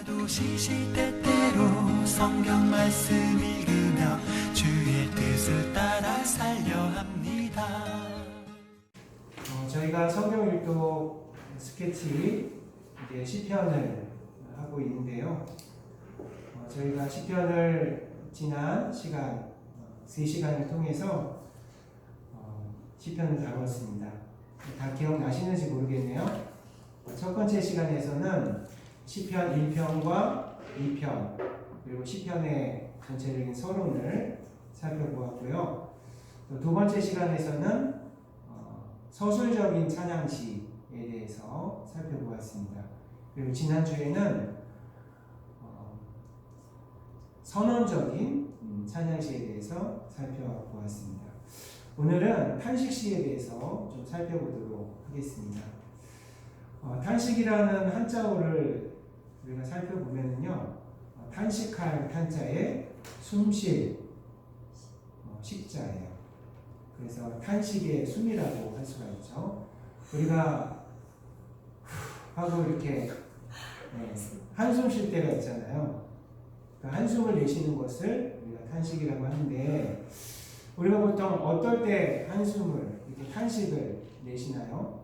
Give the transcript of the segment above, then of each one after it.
하도 시시때때로 성경 말씀 읽으며 주의 뜻을 따라 살려 합니다. 어, 저희가 성경 읽도 스케치 이제 시편을 하고 있는데요. 어, 저희가 시편을 지난 시간 어, 3시간을 통해서 어, 시편을 다뤘습니다. 다 기억나시는지 모르겠네요. 어, 첫 번째 시간에서는 시편 1편과 2편 그리고 시편의 전체적인 서론을 살펴보았고요. 또두 번째 시간에서는 어, 서술적인 찬양시에 대해서 살펴보았습니다. 그리고 지난주에는 어, 선언적인 음, 찬양시에 대해서 살펴보았습니다. 오늘은 탄식시에 대해서 좀 살펴보도록 하겠습니다. 어, 탄식이라는 한자어를 우리가 살펴보면요, 어, 탄식할 탄자에 숨쉴 어, 식자예요. 그래서 탄식의 숨이라고 할 수가 있죠. 우리가 후 하고 이렇게 네, 한숨 쉴 때가 있잖아요. 그 한숨을 내쉬는 것을 우리가 탄식이라고 하는데 우리가 보통 어떨 때 한숨을 이렇게 탄식을 내쉬나요?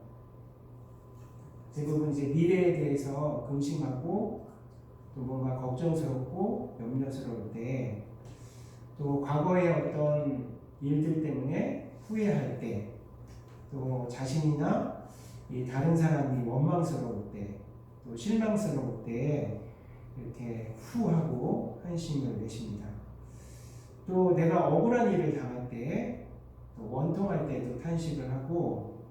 대부분 이제 미래에 대해서 근심하고 또 뭔가 걱정스럽고 염려스러울 때 또 과거의 어떤 일들 때문에 후회할 때, 또 자신이나 이 다른 사람이 원망스러울 때, 또 실망스러울 때 이렇게 후 하고 한심을 내십니다. 또 내가 억울한 일을 당할 때, 또 원통할 때도 탄식을 하고,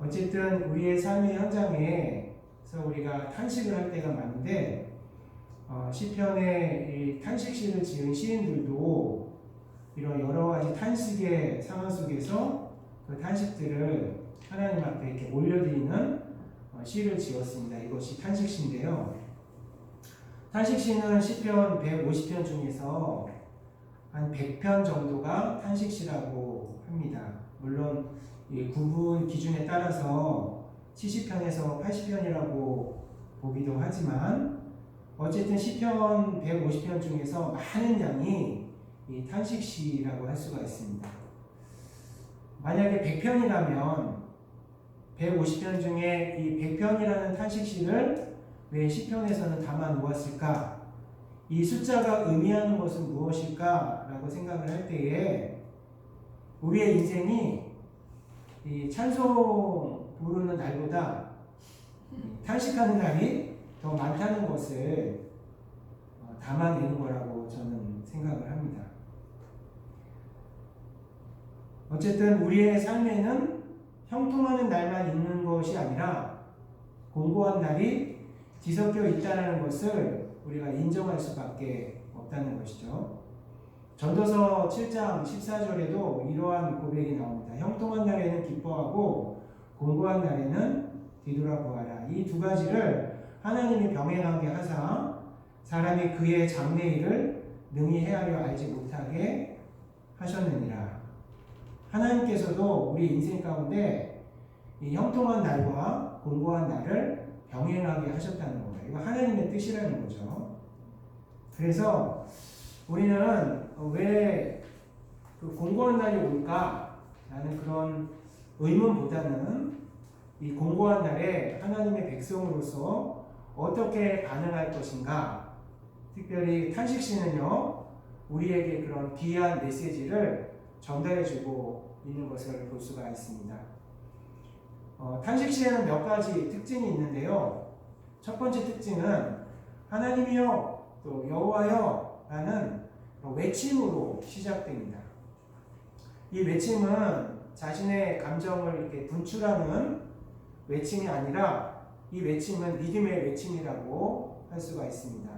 어쨌든 우리의 삶의 현장에서 우리가 탄식을 할 때가 많은데, 어, 시편의 이 탄식시를 지은 시인들도 이런 여러 가지 탄식의 상황 속에서 그 탄식들을 하나님 앞에 이렇게 올려드리는 어, 시를 지었습니다. 이것이 탄식시인데요. 탄식시는 시편 150편 중에서 한 100편 정도가 탄식시라고 합니다. 물론 이 구분 기준에 따라서 70편에서 80편이라고 보기도 하지만 어쨌든 시편 150편 중에서 많은 양이 이 탄식시라고 할 수가 있습니다. 만약에 100편이라면 150편 중에 이 100편이라는 탄식시를 왜 시편에서는 담아 놓았을까? 이 숫자가 의미하는 것은 무엇일까? 라고 생각을 할 때에 우리의 인생이 이 찬송 부르는 날보다 탄식하는 날이 더 많다는 것을 어, 담아내는 거라고 저는 생각을 합니다. 어쨌든 우리의 삶에는 형통하는 날만 있는 것이 아니라 공고한 날이 뒤섞여 있다는 것을 우리가 인정할 수밖에 없다는 것이죠. 전도서 7장 14절에도 이러한 고백이 나옵니다. 형통한 날에는 기뻐하고 공고한 날에는 뒤돌아보아라. 이 두 가지를 하나님이 병행하게 하사 사람이 그의 장래일을 능히 헤아려 알지 못하게 하셨느니라. 하나님께서도 우리 인생 가운데 이 형통한 날과 공고한 날을 병행하게 하셨다는 거예요. 이거 하나님의 뜻이라는 거죠. 그래서 우리는 왜 그 공고한 날이 올까? 라는 그런 의문보다는 이 공고한 날에 하나님의 백성으로서 어떻게 반응할 것인가? 특별히 탄식시는요, 우리에게 그런 귀한 메시지를 전달해주고 있는 것을 볼 수가 있습니다. 어, 탄식시에는 몇 가지 특징이 있는데요. 첫 번째 특징은 하나님이여 또 여호와여 라는 외침으로 시작됩니다. 이 외침은 자신의 감정을 이렇게 분출하는 외침이 아니라 이 외침은 믿음의 외침이라고 할 수가 있습니다.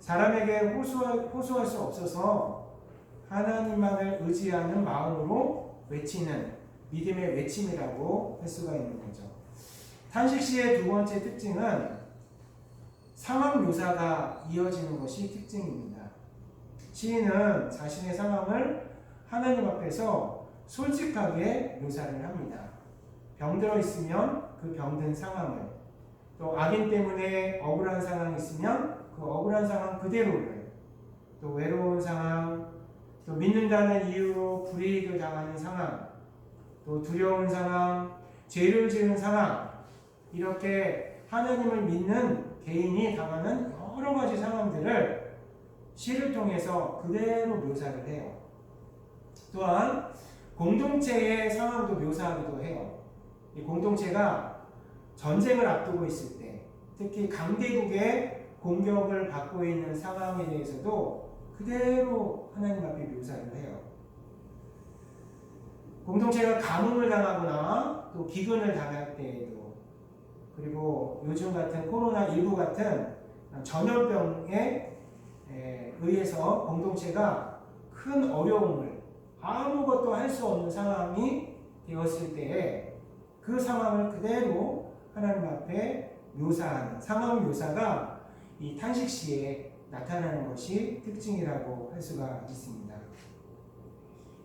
사람에게 호소할, 호소할 수 없어서 하나님만을 의지하는 마음으로 외치는 믿음의 외침이라고 할 수가 있는 거죠. 탄식시의 두 번째 특징은 상황 묘사가 이어지는 것이 특징입니다. 시인은 자신의 상황을 하나님 앞에서 솔직하게 묘사를 합니다. 병들어 있으면 그 병든 상황을 또 악인 때문에 억울한 상황이 있으면 그 억울한 상황 그대로를 또 외로운 상황 또 믿는다는 이유로 불이익을 당하는 상황 또 두려운 상황 죄를 지은 상황 이렇게 하나님을 믿는 개인이 당하는 여러 가지 상황들을 시를 통해서 그대로 묘사를 해요. 또한 공동체의 상황도 묘사하기도 해요. 이 공동체가 전쟁을 앞두고 있을 때, 특히 강대국의 공격을 받고 있는 상황에 대해서도 그대로 하나님 앞에 묘사를 해요. 공동체가 가뭄을 당하거나 또 기근을 당할 때에도 그리고 요즘 같은 코로나19 같은 전염병에 에, 의해서 공동체가 큰 어려움을 아무것도 할 수 없는 상황이 되었을 때에 그 상황을 그대로 하나님 앞에 묘사하는 상황 묘사가 이 탄식 시에 나타나는 것이 특징이라고 할 수가 있습니다.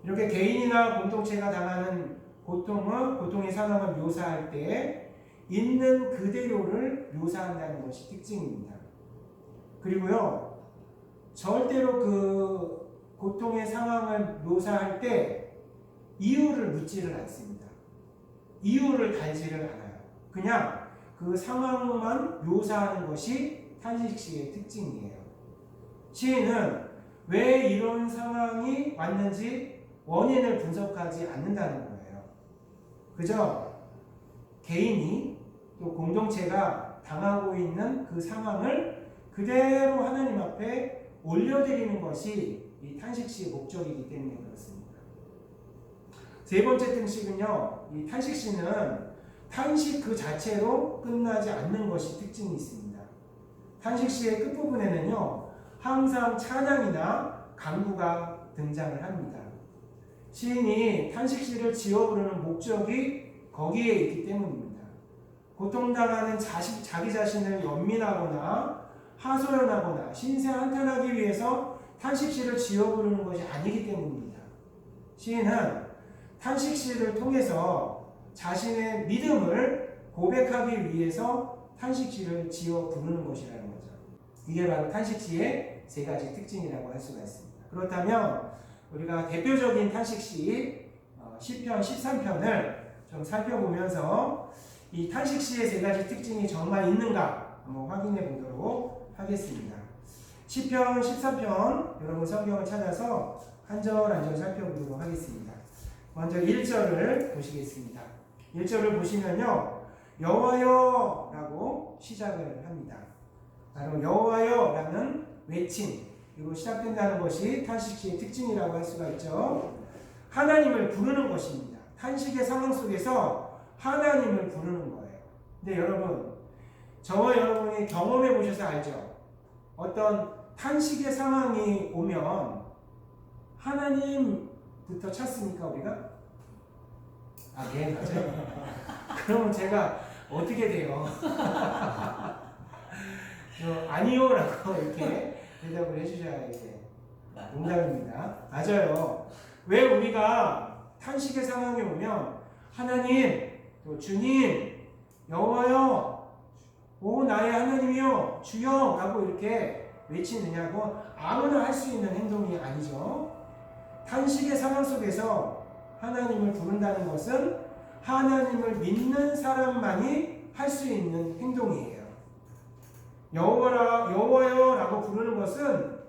이렇게 개인이나 공동체가 당하는 고통을 고통의 상황을 묘사할 때 있는 그대로를 묘사한다는 것이 특징입니다. 그리고요 절대로 그 고통의 상황을 묘사할 때 이유를 묻지를 않습니다. 이유를 달지를 않아요. 그냥 그 상황만 묘사하는 것이 탄식시의 특징이에요. 시인은 왜 이런 상황이 왔는지 원인을 분석하지 않는다는 거예요. 그저 개인이 또 공동체가 당하고 있는 그 상황을 그대로 하나님 앞에 올려드리는 것이 이 탄식시의 목적이기 때문에 그렇습니다. 세 번째 특식은요, 이 탄식시는 탄식 그 자체로 끝나지 않는 것이 특징이 있습니다. 탄식 시의 끝부분에는요, 항상 찬양이나 강구가 등장을 합니다. 시인이 탄식 시를 지어 부르는 목적이 거기에 있기 때문입니다. 고통당하는 자식, 자기 자신을 연민하거나 하소연하거나 신세 한탄하기 위해서 탄식시를 지어 부르는 것이 아니기 때문입니다. 시인은 탄식시를 통해서 자신의 믿음을 고백하기 위해서 탄식시를 지어 부르는 것이라는 거죠. 이게 바로 탄식시의 세 가지 특징이라고 할 수가 있습니다. 그렇다면 우리가 대표적인 탄식시 어, 시편 13편을 좀 살펴보면서 이 탄식시의 세 가지 특징이 정말 있는가 한번 확인해 보도록 하겠습니다. 시편 13편 여러분 성경을 찾아서 한 절 한 절 살펴보도록 하겠습니다. 먼저 1절을 보시겠습니다. 1절을 보시면요. 여호와여 라고 시작을 합니다. 바로 여호와여 라는 외침 그리고 시작된다는 것이 탄식시의 특징이라고 할 수가 있죠. 하나님을 부르는 것입니다. 탄식의 상황 속에서 하나님을 부르는 거예요. 근데 여러분, 저와 여러분이 경험해 보셔서 알죠? 어떤 탄식의 상황이 오면 하나님부터 찾습니까, 우리가? 아, 예, 맞아요. 그러면 제가 어떻게 돼요? 어, 아니요라고 이렇게 대답을 해주셔야 이제 농담입니다. 맞아요. 왜 우리가 탄식의 상황이 오면 하나님, 또 주님, 여호와여, 오 나의 하나님이여, 주여라고 이렇게 외치느냐고 아무나 할 수 있는 행동이 아니죠. 탄식의 상황 속에서 하나님을 부른다는 것은 하나님을 믿는 사람만이 할 수 있는 행동이에요. 여호와라 여호와여라고 부르는 것은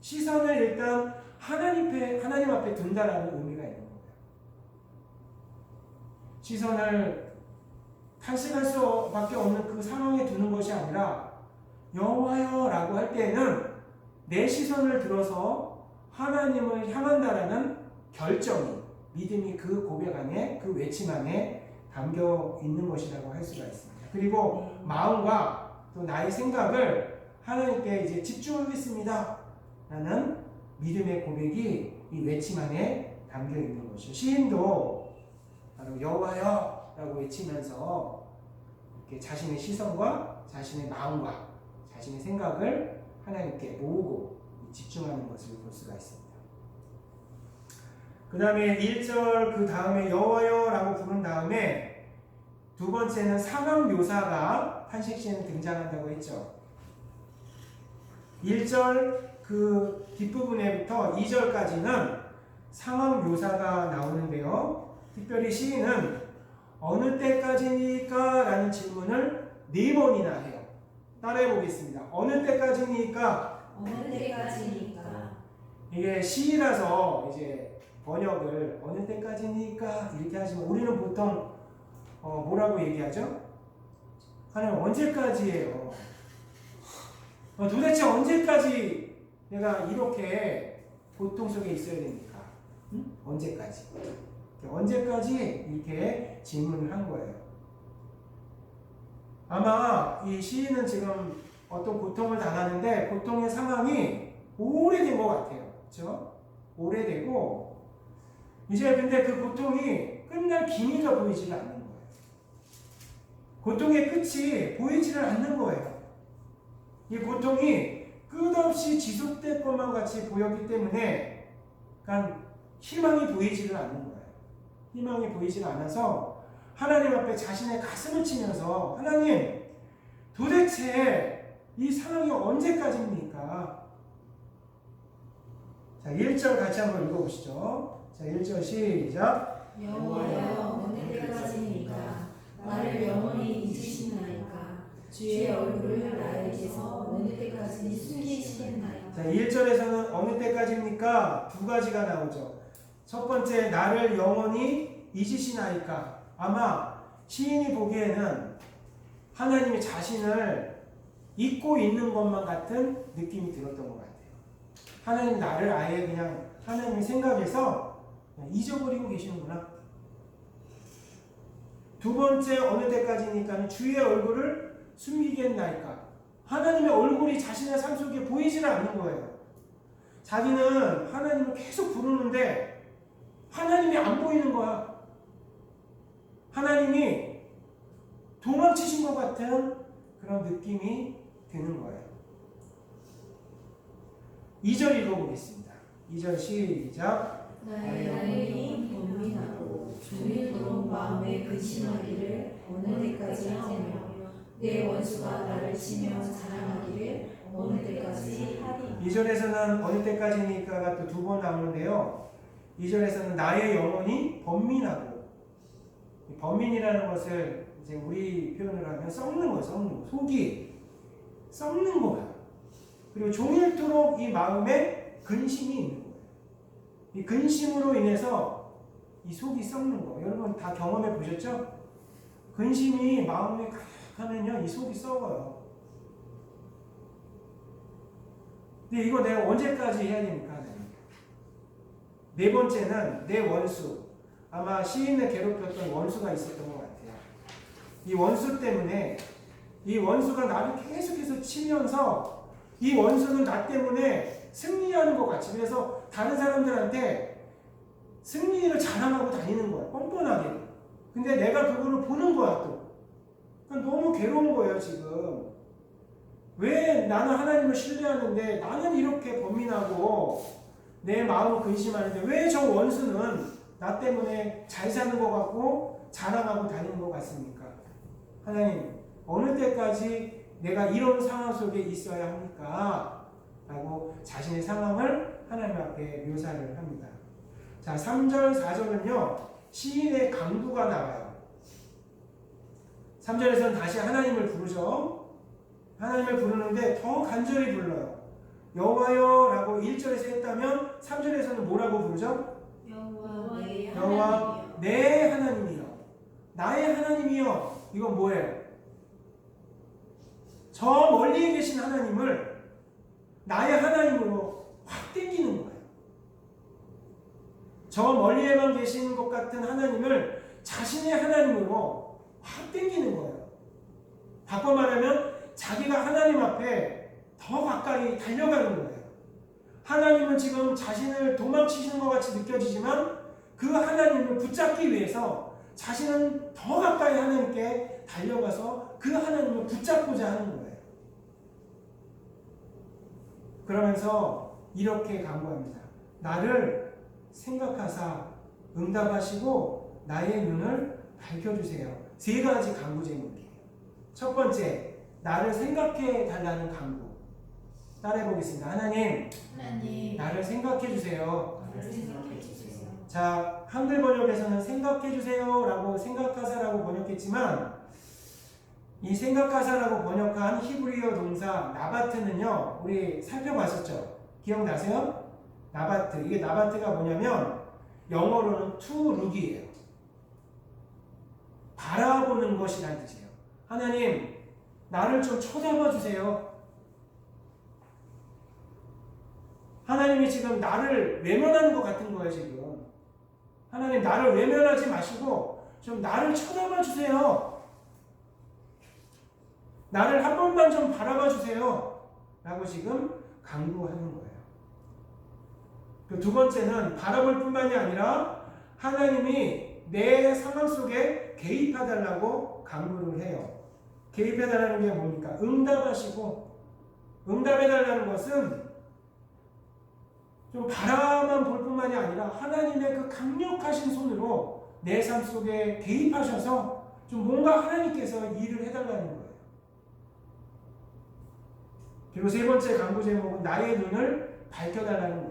시선을 일단 하나님 앞에 하나님 앞에 둔다라는 의미가 있는 겁니다. 시선을 탄식할 수밖에 없는 그 상황에 두는 것이 아니라 여호와여라고 할 때에는 내 시선을 들어서 하나님을 향한다라는 결정이 믿음이 그 고백 안에 그 외침 안에 담겨 있는 것이라고 할 수가 있습니다. 그리고 마음과 또 나의 생각을 하나님께 이제 집중하겠습니다. 라는 믿음의 고백이 이 외침 안에 담겨 있는 것이죠. 시인도 바로 여호와여 라고 외치면서 이렇게 자신의 시선과 자신의 마음과 자신의 생각을 하나님께 모으고 집중하는 것을 볼 수가 있습니다. 그 다음에 1절 그 다음에 여호와여 라고 부른 다음에 두 번째는 상황 묘사가 한식시에는 등장한다고 했죠. 1절 그 뒷부분에부터 2절까지는 상황 묘사가 나오는데요. 특별히 시인은 어느 때까지니까? 라는 질문을 네 번이나 해요. 따라해 보겠습니다. 어느 때까지니까? 어느 때까지니까 이게 시라서 이제 번역을 어느 때까지니까 이렇게 하시면 우리는 보통 어, 뭐라고 얘기하죠? 하나님 언제까지예요? 어, 도대체 언제까지 내가 이렇게 고통 속에 있어야 됩니까? 응? 언제까지? 언제까지 이렇게 질문을 한 거예요. 아마 이 시인은 지금 어떤 고통을 당하는데 고통의 상황이 오래된 것 같아요. 그렇죠? 오래되고 이제 근데 그 고통이 끝날 기미가 보이지가 않는 거예요. 고통의 끝이 보이지를 않는 거예요. 이 고통이 끝없이 지속될 것만 같이 보였기 때문에 그러니까 희망이 보이지를 않는 거예요. 희망이 보이지 않아서 하나님 앞에 자신의 가슴을 치면서 하나님 도대체 이 상황이 언제까지입니까? 자, 1절 같이 한번 읽어보시죠. 자, 1절 시작. 여호와여 어느 때까지니까 나를 영원히 잊으시나이까 주의 얼굴을 나에게서 어느 때까지 숨기시겠나이까 자, 1절에서는 어느 때까지입니까? 두 가지가 나오죠. 첫 번째, 나를 영원히 잊으시나이까? 아마 시인이 보기에는 하나님이 자신을 잊고 있는 것만 같은 느낌이 들었던 것 같아요. 하나님 나를 아예 그냥 하나님 생각에서 잊어버리고 계시는구나. 두 번째, 어느 때까지니까 주의 얼굴을 숨기겠나이까? 하나님의 얼굴이 자신의 삶 속에 보이지를 않는 거예요. 자기는 하나님을 계속 부르는데 하나님이 안 보이는 거야. 하나님이 도망치신 것 같은 그런 느낌이 드는 거예요. 2절 읽어보겠습니다. 2절 시작. 나의 영혼이 본민하고 종일토록 마음에 근심하기를 어느 때까지 하며 내 원수가 나를 치며 자랑하기를 어느 때까지 하리 2절에서는 어느 때까지니까가 또 두 번 나오는데요. 2절에서는 나의 영혼이 번민하고 이 번민이라는 것을 이제 우리 표현을 하면 썩는 거예요. 썩는 거. 속이 썩는 거야. 그리고 종일토록 이 마음에 근심이 있는. 이 근심으로 인해서 이 속이 썩는 거. 여러분 다 경험해 보셨죠? 근심이 마음에 가득하면요, 이 속이 썩어요. 근데 이거 내가 언제까지 해야 됩니까? 네 번째는 내 원수. 아마 시인을 괴롭혔던 원수가 있었던 것 같아요. 이 원수 때문에 이 원수가 나를 계속해서 치면서 이 원수는 나 때문에 승리하는 것 같이 그래서 다른 사람들한테 승리를 자랑하고 다니는 거야. 뻔뻔하게. 근데 내가 그거를 보는 거야 또. 너무 괴로운 거예요 지금. 왜 나는 하나님을 신뢰하는데 나는 이렇게 범민하고 내 마음을 근심하는데 왜 저 원수는 나 때문에 잘 사는 것 같고 자랑하고 다니는 것 같습니까? 하나님 어느 때까지 내가 이런 상황 속에 있어야 합니까? 라고 자신의 상황을 하나님 앞에 묘사를 합니다. 자, 3절, 4절은요, 시인의 강구가 나와요. 3절에서는 다시 하나님을 부르죠. 하나님을 부르는데 더 간절히 불러요. 여호와여 라고 1절에서 했다면 3절에서는 뭐라고 부르죠? 여호와 내 하나님이여 나의 하나님이여 이건 뭐예요? 저 멀리에 계신 하나님을 나의 하나님으로 확 땡기는 거예요. 저 멀리에만 계신 것 같은 하나님을 자신의 하나님으로 확 땡기는 거예요. 바꿔 말하면 자기가 하나님 앞에 더 가까이 달려가는 거예요. 하나님은 지금 자신을 도망치시는 것 같이 느껴지지만 그 하나님을 붙잡기 위해서 자신은 더 가까이 하나님께 달려가서 그 하나님을 붙잡고자 하는 거예요. 그러면서 이렇게 간구합니다. 나를 생각하사 응답하시고 나의 눈을 밝혀주세요. 세 가지 간구 제목이에요. 첫 번째, 나를 생각해 달라는 강구. 따라해 보겠습니다. 하나님, 하나님 나를 생각해 주세요. 나를 생각해 주세요. 자, 한글 번역에서는 생각해 주세요라고 생각하사라고 번역했지만 이 생각하사라고 번역한 히브리어 동사 나바트는요. 우리 살펴봤었죠. 기억나세요? 나바트. 이게 나바트가 뭐냐면 영어로는 to look이에요. 바라보는 것이라는 뜻이에요. 하나님, 나를 좀 쳐다봐 주세요. 하나님이 지금 나를 외면하는 것 같은 거예요, 지금. 하나님, 나를 외면하지 마시고, 좀 나를 쳐다봐 주세요. 나를 한 번만 좀 바라봐 주세요. 라고 지금 강구하는 거예요. 그두 번째는 바라볼 뿐만이 아니라 하나님이 내 상황 속에 개입해달라고 강구를 해요. 개입해달라는 게 뭡니까? 응답하시고, 응답해달라는 것은 좀 바라만 볼 뿐만이 아니라 하나님의 그 강력하신 손으로 내 삶 속에 개입하셔서 좀 뭔가 하나님께서 일을 해달라는 거예요. 그리고 세 번째 강구 제목은 나의 눈을 밝혀달라는 거예요.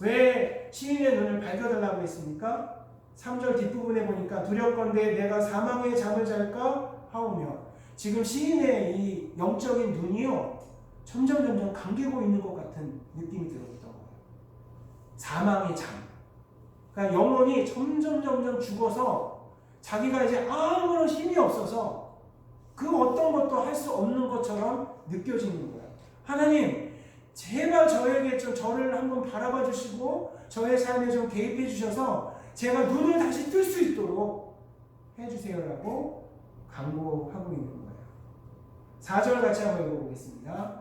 왜 시인의 눈을 밝혀달라고 했습니까? 3절 뒷부분에 보니까 두렵건대 내가 사망의 잠을 잘까 하오며 지금 시인의 이 영적인 눈이요 점점 점점 감기고 있는 것 같은 느낌이 들었던 거예요. 사망의 잠. 그러니까 영혼이 점점 점점 죽어서 자기가 이제 아무런 힘이 없어서 그 어떤 것도 할 수 없는 것처럼 느껴지는 거예요. 하나님, 제발 저에게 좀 저를 한번 바라봐 주시고 저의 삶에 좀 개입해 주셔서 제가 눈을 다시 뜰 수 있도록 해 주세요라고 강구하고 있는 거예요. 4절 같이 한번 읽어보겠습니다.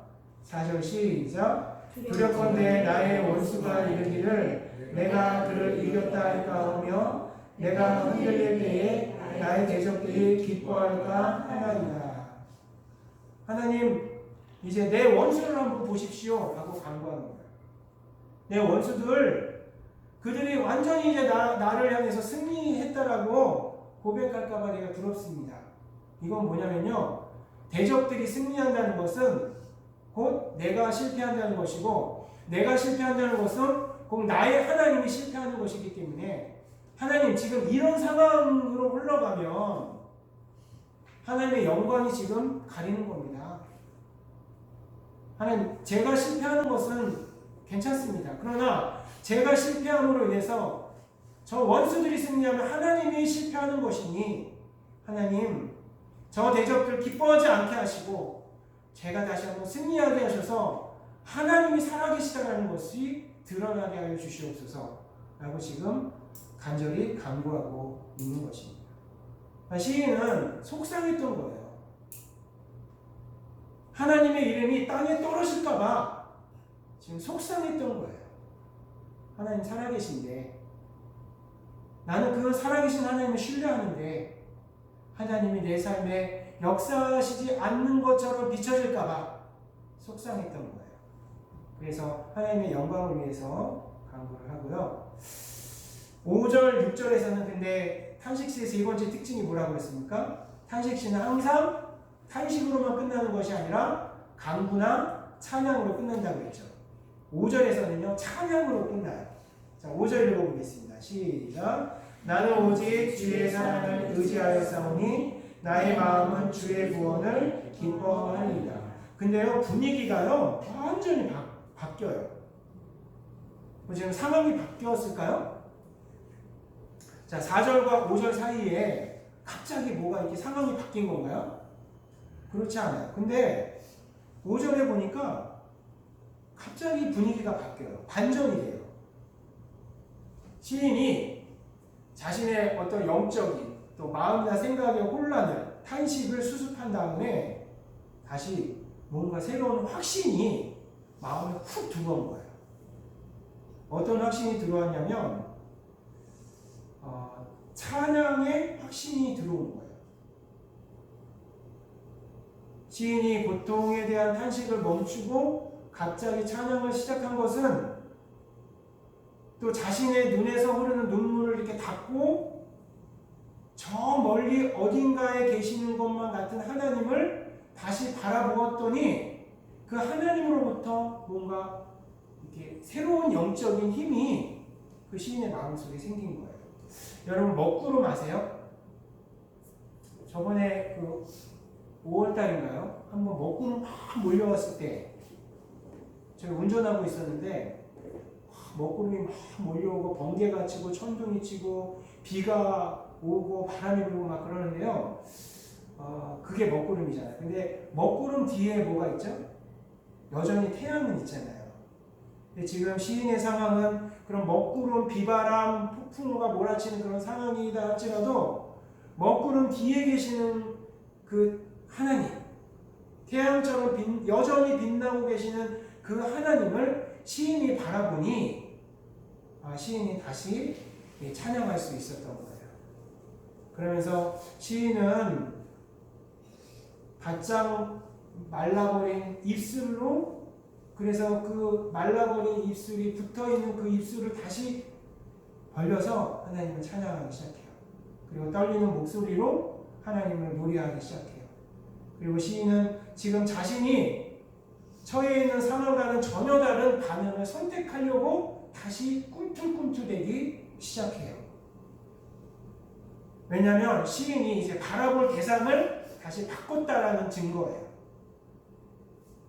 4절 시작. 두렵건대 나의 원수가 이르기를 내가 그를 이겼다 할까 하며 내가 흔들릴 때에 나의 대적들이 기뻐할까 하나이다. 하나님 이제 내 원수를 한번 보십시오 라고 강구하는 거예요. 내 원수들 그들이 완전히 이제 나, 나를 향해서 승리했다라고 고백할까봐 내가 두렵습니다. 이건 뭐냐면요. 대적들이 승리한다는 것은 곧 내가 실패한다는 것이고 내가 실패한다는 것은 꼭 나의 하나님이 실패하는 것이기 때문에 하나님 지금 이런 상황으로 흘러가면 하나님의 영광이 지금 가리는 겁니다. 하나님 제가 실패하는 것은 괜찮습니다. 그러나 제가 실패함으로 인해서 저 원수들이 승리하면 하나님이 실패하는 것이니 하나님 저 대적들 기뻐하지 않게 하시고 제가 다시 한번 승리하게 하셔서 하나님이 살아계시다는 것이 드러나게 하여 주시옵소서 라고 지금 간절히 간구하고 있는 것입니다. 시인은 속상했던 거예요. 하나님의 이름이 땅에 떨어질까봐 지금 속상했던 거예요. 하나님 살아계신데 나는 그 살아계신 하나님을 신뢰하는데 하나님이 내 삶에 역사하시지 않는 것처럼 비춰질까봐 속상했던 거예요. 그래서 하나님의 영광을 위해서 간구를 하고요. 5절, 6절에서는 근데 탄식시의 세 번째 특징이 뭐라고 했습니까? 탄식시는 항상 탄식으로만 끝나는 것이 아니라 강구나 찬양으로 끝난다고 했죠. 5절에서는요, 찬양으로 끝나요. 자, 5절 읽어보겠습니다. 시작. 나는 오직 주의 사랑을 의지하여 싸우니 나의 마음은 주의 구원을 기뻐하리이다. 근데요, 분위기가요, 완전히 바, 바뀌어요. 뭐 지금 상황이 바뀌었을까요? 자, 4절과 5절 사이에 갑자기 뭐가 이렇게 상황이 바뀐 건가요? 그렇지 않아요. 근데 5절에 보니까 갑자기 분위기가 바뀌어요. 반전이 돼요. 시인이 자신의 어떤 영적인 또 마음이나 생각의 혼란을 탄식을 수습한 다음에 다시 뭔가 새로운 확신이 마음에 훅 들어온 거예요. 어떤 확신이 들어왔냐면 어, 찬양의 확신이 들어온 거예요. 시인이 고통에 대한 탄식을 멈추고 갑자기 찬양을 시작한 것은 또 자신의 눈에서 흐르는 눈물을 이렇게 닦고 저 멀리 어딘가에 계시는 것만 같은 하나님을 다시 바라보았더니 그 하나님으로부터 뭔가 이렇게 새로운 영적인 힘이 그 시인의 마음속에 생긴 거예요. 여러분 먹구름 아세요? 저번에 그 5월달인가요? 한번 먹구름 막 몰려왔을 때 제가 운전하고 있었는데 와, 먹구름이 막 몰려오고 번개가 치고 천둥이 치고 비가 오고 바람이 불고 막 그러는데요. 어, 그게 먹구름이잖아요. 근데 먹구름 뒤에 뭐가 있죠? 여전히 태양은 있잖아요. 근데 지금 시인의 상황은 그런 먹구름, 비바람, 폭풍우가 몰아치는 그런 상황이다 할지라도 먹구름 뒤에 계시는 그 하나님, 태양처럼 빛- 여전히 빛나고 계시는 그 하나님을 시인이 바라보니 아, 시인이 다시 이 찬양할 수 있었던 거예요. 그러면서 시인은 바짝 말라버린 입술로 그래서 그 말라버린 입술이 붙어 있는 그 입술을 다시 벌려서 하나님을 찬양하기 시작해요. 그리고 떨리는 목소리로 하나님을 노래하기 시작해요. 그리고 시인은 지금 자신이 처해 있는 상황과는 전혀 다른 반응을 선택하려고 다시 꿈틀꿈틀대기 시작해요. 왜냐하면 시인이 이제 바라볼 대상을 다시 바꿨다라는 증거예요.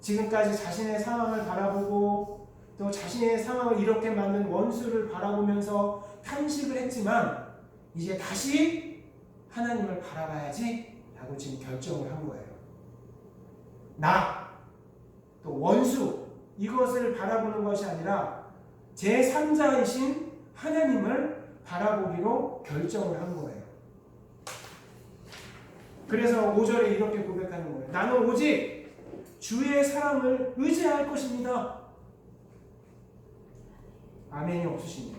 지금까지 자신의 상황을 바라보고 또 자신의 상황을 이렇게 만든 원수를 바라보면서 탄식을 했지만 이제 다시 하나님을 바라봐야지 라고 지금 결정을 한 거예요. 나, 또 원수, 이것을 바라보는 것이 아니라 제3자이신 하나님을 바라보기로 결정을 한 거예요. 그래서 5절에 이렇게 고백하는 거예요. 나는 오직 주의 사랑을 의지할 것입니다. 아멘이 없으시네요.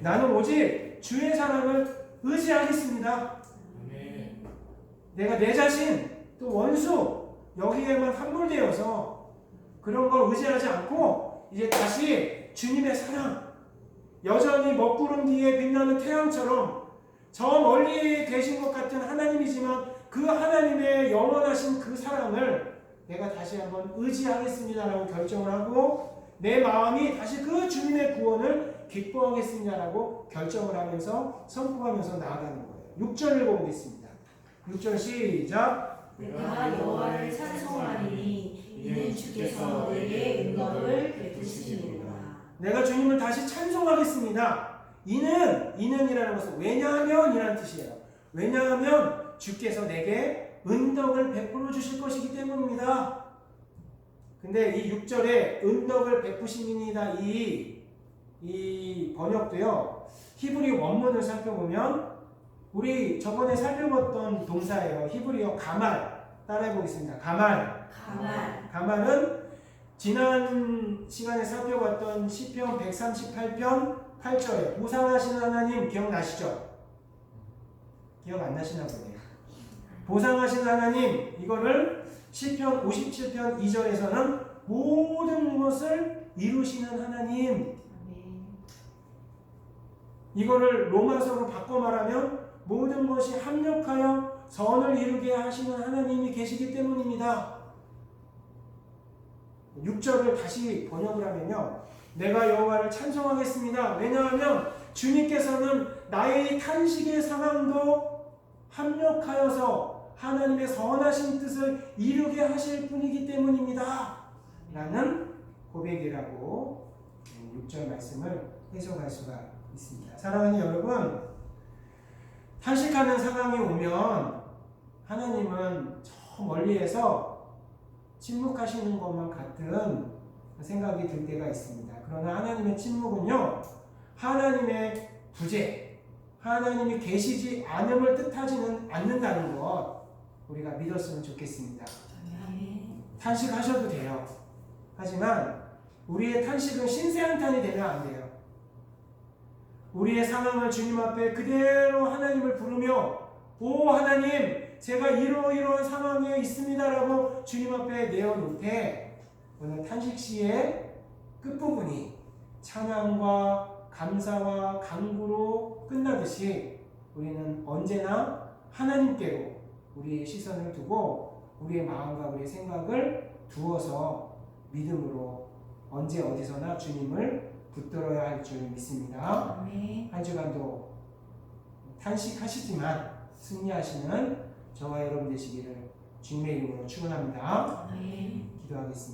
나는 오직 주의 사랑을 의지하겠습니다. 내가 내 자신 또 원수 여기에만 함몰되어서 그런 걸 의지하지 않고 이제 다시 주님의 사랑 여전히 먹구름 뒤에 빛나는 태양처럼 저 멀리 계신 것 같은 하나님이지만 그 하나님의 영원하신 그 사랑을 내가 다시 한번 의지하겠습니다라고 결정을 하고 내 마음이 다시 그 주님의 구원을 기뻐하겠습니다라고 결정을 하면서 선포하면서 나아가는 거예요. 6절 읽어보겠습니다. 6절 시작. 내가 여호와를 찬송하리니 이는 주께서 내게 응답을 베푸시니라. 내가 주님을 다시 찬송하겠습니다. 이는 이는이라는 것은 왜냐하면이라는 뜻이에요. 왜냐하면 주께서 내게 은덕을 베풀어 주실 것이기 때문입니다. 근데 이 6절에 은덕을 베푸심이니다 이, 이 번역도요. 히브리 원문을 살펴보면 우리 저번에 살펴봤던 동사예요. 히브리어 가말 따라해 보겠습니다. 가말. 가만 가말은 지난 시간에 살펴봤던 시편 138편 8절에 보상하시는 하나님 기억나시죠? 기억 안 나시나 보네요. 보상하시는 하나님 이거를 시편 57편 2절에서는 모든 것을 이루시는 하나님. 이거를 로마서로 바꿔 말하면 모든 것이 합력하여 선을 이루게 하시는 하나님이 계시기 때문입니다. 6절을 다시 번역을 하면요. 내가 여호와를 찬송하겠습니다. 왜냐하면 주님께서는 나의 탄식의 상황도 합력하여서 하나님의 선하신 뜻을 이루게 하실 분이기 때문입니다. 라는 고백이라고 6절 말씀을 해석할 수가 있습니다. 사랑하는 여러분, 탄식하는 상황이 오면 하나님은 저 멀리에서 침묵하시는 것만 같은 생각이 들 때가 있습니다. 그러나 하나님의 침묵은요, 하나님의 부재, 하나님이 계시지 않음을 뜻하지는 않는다는 것 우리가 믿었으면 좋겠습니다. 아멘. 탄식하셔도 돼요. 하지만 우리의 탄식은 신세한탄이 되면 안 돼요. 우리의 상황을 주님 앞에 그대로 하나님을 부르며 오 하나님 제가 이러이러한 상황에 있습니다라고 주님 앞에 내어놓을 때 오늘 탄식 시의 끝부분이 찬양과 감사와 강구로 끝나듯이 우리는 언제나 하나님께로 우리의 시선을 두고 우리의 마음과 우리의 생각을 두어서 믿음으로 언제 어디서나 주님을 붙들어야 할 줄 믿습니다. 아멘. 한 주간도 탄식하시지만 승리하시는 저와 여러분 되시기를 주님의 이름으로 축원합니다. 아멘. 기도하겠습니다.